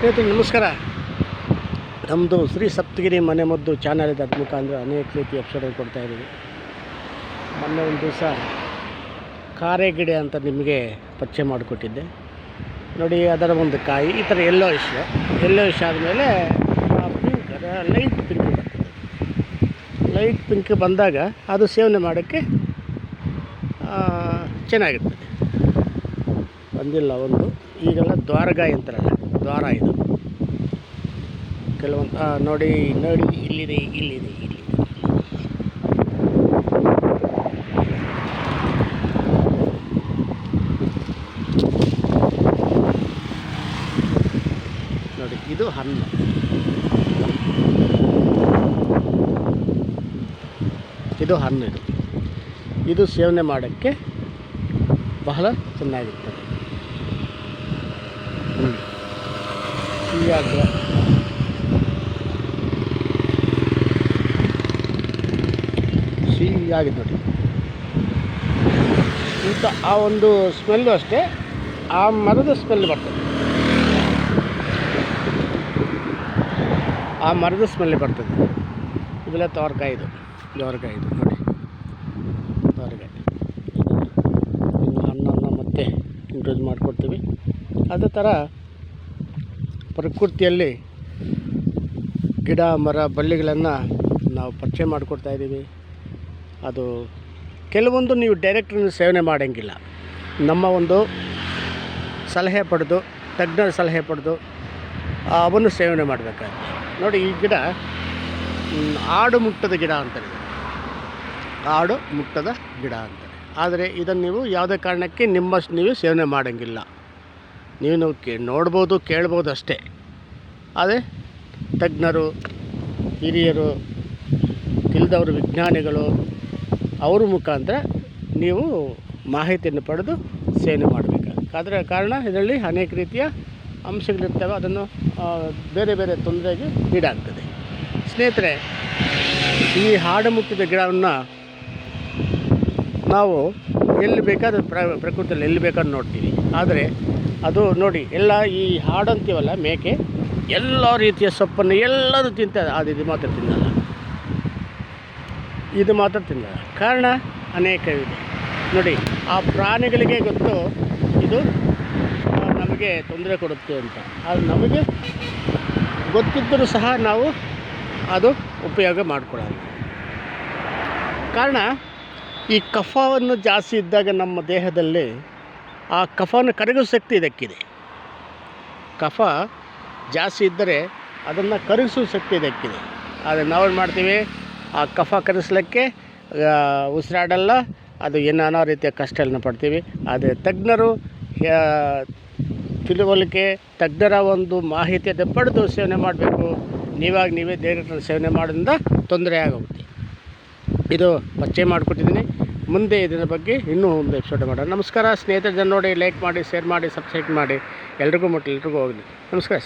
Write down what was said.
ಸ್ನೇಹಿತರೆ, ನಮಸ್ಕಾರ. ನಮ್ಮದು ಶ್ರೀ ಸಪ್ತಗಿರಿ ಮನೆ ಮದ್ದು ಚಾನಲ್ ಇದೆ ಅದ್ರ ಮುಖಾಂತರ ಅನೇಕ ರೀತಿ ಎಪಿಸೋಡ್ಗಳು ಕೊಡ್ತಾ ಇದ್ದೀವಿ. ಮೊನ್ನೆ ಒಂದು ದಿವಸ ಕಾರೆಗಿಡ ಅಂತ ನಿಮಗೆ ಪರಿಚಯ ಮಾಡಿಕೊಟ್ಟಿದ್ದೆ. ನೋಡಿ, ಅದರ ಒಂದು ಕಾಯಿ, ಈ ಥರ ಎಲ್ಲೋ ಇಶ್ ಎಲ್ಲೋ ಇಶ್ ಆದಮೇಲೆ ಪಿಂಕ್ ಲೈಟ್ ಪಿಂಕ್ ಬರ್ತದೆ. ಲೈಟ್ ಪಿಂಕ್ ಬಂದಾಗ ಅದು ಸೇವನೆ ಮಾಡೋಕ್ಕೆ ಚೆನ್ನಾಗಿರ್ತದೆ. ಬಂದಿಲ್ಲ ಒಂದು. ಈಗೆಲ್ಲ ದ್ವಾರಗಾಯಿ ಅಂತಾರಲ್ಲ ದ್ವಾರ ಇದು. ಕೆಲವೊಂದು ನೋಡಿ ನೋಡಿ, ಇಲ್ಲಿದೆ ಇಲ್ಲಿದೆ ಇಲ್ಲಿ ನೋಡಿ, ಇದು ಹಣ್ಣು. ಇದು ಹಣ್ಣು ಇದು. ಇದು ಸೇವನೆ ಮಾಡೋಕ್ಕೆ ಬಹಳ ಚೆನ್ನಾಗಿರ್ತದೆ. ಹ್ಞೂ ಸಿಹಿಯಾಗಿ ಆಗಿದೆ ನೋಡಿ ಇಂಥ ಆ ಒಂದು ಸ್ಮೆಲ್ಲು ಅಷ್ಟೇ, ಆ ಮರದ ಸ್ಮೆಲ್ ಬರ್ತದೆ. ಆ ಮರದ ಸ್ಮೆಲ್ ಬರ್ತದೆ. ಇದೆಲ್ಲ ತವರ್ಕಾಯಿ ಇದು ತೋರಕಾಯಿ ಇದು, ನೋಡಿ. ತವರ್ಕಾಯಿ. ಇನ್ನು ಹಣ್ಣನ್ನು ಮತ್ತೆ ಇಂಟ್ರೂಸ್ ಮಾಡಿಕೊಡ್ತೀವಿ. ಅದೇ ಥರ ಪ್ರಕೃತಿಯಲ್ಲಿ ಗಿಡ, ಮರ, ಬಳ್ಳಿಗಳನ್ನು ನಾವು ಪರಿಚಯ ಮಾಡಿಕೊಡ್ತಾ ಇದ್ದೀವಿ. ಅದು ಕೆಲವೊಂದು ನೀವು ಡೈರೆಕ್ಟ್ರನ್ನು ಸೇವನೆ ಮಾಡೋಂಗಿಲ್ಲ. ನಮ್ಮ ಒಂದು ಸಲಹೆ ಪಡೆದು, ತಜ್ಞರ ಸಲಹೆ ಪಡೆದು ಅವನ್ನು ಸೇವನೆ ಮಾಡಬೇಕಾಗುತ್ತೆ. ನೋಡಿ, ಈ ಗಿಡ ಆಡು ಮುಟ್ಟದ ಗಿಡ ಅಂತಾರೆ. ಆಡು ಮುಟ್ಟದ ಗಿಡ ಅಂತಾರೆ. ಆದರೆ ಇದನ್ನು ನೀವು ಯಾವುದೇ ಕಾರಣಕ್ಕೆ ನಿಮ್ಮಷ್ಟು ನೀವು ಸೇವನೆ ಮಾಡೋಂಗಿಲ್ಲ. ನೀವು ನೀವು ಕೇ, ನೋಡ್ಬೋದು, ಕೇಳ್ಬೋದು ಅಷ್ಟೇ. ಆದರೆ ತಜ್ಞರು, ಹಿರಿಯರು, ತಿಳಿದವರು, ವಿಜ್ಞಾನಿಗಳು, ಅವ್ರ ಮುಖಾಂತರ ನೀವು ಮಾಹಿತಿಯನ್ನು ಪಡೆದು ಸೇವೆ ಮಾಡಬೇಕಾದ್ರೆ ಕಾರಣ ಇದರಲ್ಲಿ ಅನೇಕ ರೀತಿಯ ಅಂಶಗಳಿರ್ತವೆ. ಅದನ್ನು ಬೇರೆ ಬೇರೆ ತೊಂದರೆಗೆ ಈಡಾಗ್ತದೆ. ಸ್ನೇಹಿತರೆ, ಈ ಹಾಡು ಮುಟ್ಟಿದ ಗಿಡವನ್ನು ನಾವು ಎಲ್ಲಿ ಬೇಕಾದ್ರೂ ಪ್ರ ಪ್ರಕೃತಿಯಲ್ಲಿ ಎಲ್ಲಿ ಬೇಕಾದ್ರೂ ನೋಡ್ತೀವಿ. ಆದರೆ ಅದು ನೋಡಿ, ಎಲ್ಲ ಈ ಹಾಡು ಅಂತೀವಲ್ಲ ಮೇಕೆ, ಎಲ್ಲ ರೀತಿಯ ಸೊಪ್ಪನ್ನು ಎಲ್ಲರೂ ತಿಂತದೆ ಅದು ಇದು ಮಾತ್ರ ತಿನ್ನಲ್ಲ. ಇದು ಮಾತ್ರ ತಿನ್ನಲ್ಲ. ಕಾರಣ ಅನೇಕವಿದೆ. ನೋಡಿ, ಆ ಪ್ರಾಣಿಗಳಿಗೆ ಗೊತ್ತು, ಇದು ನಮಗೆ ತೊಂದರೆ ಕೊಡುತ್ತೆ ಅಂತ. ಅದು ನಮಗೆ ಗೊತ್ತಿದ್ದರೂ ಸಹ ನಾವು ಅದು ಉಪಯೋಗ ಮಾಡಿಕೊಳ್ಳಲ್ಲ. ಕಾರಣ, ಈ ಕಫವನ್ನು ಜಾಸ್ತಿ ಇದ್ದಾಗ ನಮ್ಮ ದೇಹದಲ್ಲಿ ಆ ಕಫನ ಕರಗಿಸೋ ಶಕ್ತಿ ಇದಕ್ಕಿದೆ. ಕಫ ಜಾಸ್ತಿ ಇದ್ದರೆ ಅದನ್ನು ಕರಗಿಸೋ ಶಕ್ತಿ ಇದಕ್ಕಿದೆ. ಆದರೆ ನಾವೇನು ಮಾಡ್ತೀವಿ? ಆ ಕಫ ಕರಗಿಸ್ಲಿಕ್ಕೆ ಉಸಿರಾಡಲ್ಲ, ಅದು ಏನಾನೋ ರೀತಿಯ ಕಷ್ಟಗಳನ್ನ ಪಡ್ತೀವಿ. ಆದರೆ ತಜ್ಞರು ತಿಳುವಳಿಕೆ, ತಜ್ಞರ ಒಂದು ಮಾಹಿತಿಯನ್ನು ಪಡೆದು ಸೇವನೆ ಮಾಡಬೇಕು. ನೀವಾಗಿ ನೀವೇ ಡೈರೆಕ್ಟರ್ ಸೇವನೆ ಮಾಡೋದ್ರಿಂದ ತೊಂದರೆ ಆಗೋಗುತ್ತೆ. ಇದು ಪರಿಚಯ ಮಾಡಿಕೊಟ್ಟಿದ್ದೀನಿ. ಮುಂದೆ ಇದರ ಬಗ್ಗೆ ಇನ್ನೂ ಒಂದು ಎಪಿಸೋಡ್ ಮಾಡೋಣ. ನಮಸ್ಕಾರ ಸ್ನೇಹಿತರ ಜನ ನೋಡಿ ಲೈಕ್ ಮಾಡಿ ಶೇರ್ ಮಾಡಿ ಸಬ್ಸ್ಕ್ರೈಬ್ ಮಾಡಿ. ಎಲ್ರಿಗೂ ಮುಟ್ಟಿ ಎಲ್ರಿಗೂ ಹೋಗಲಿ. ನಮಸ್ಕಾರ.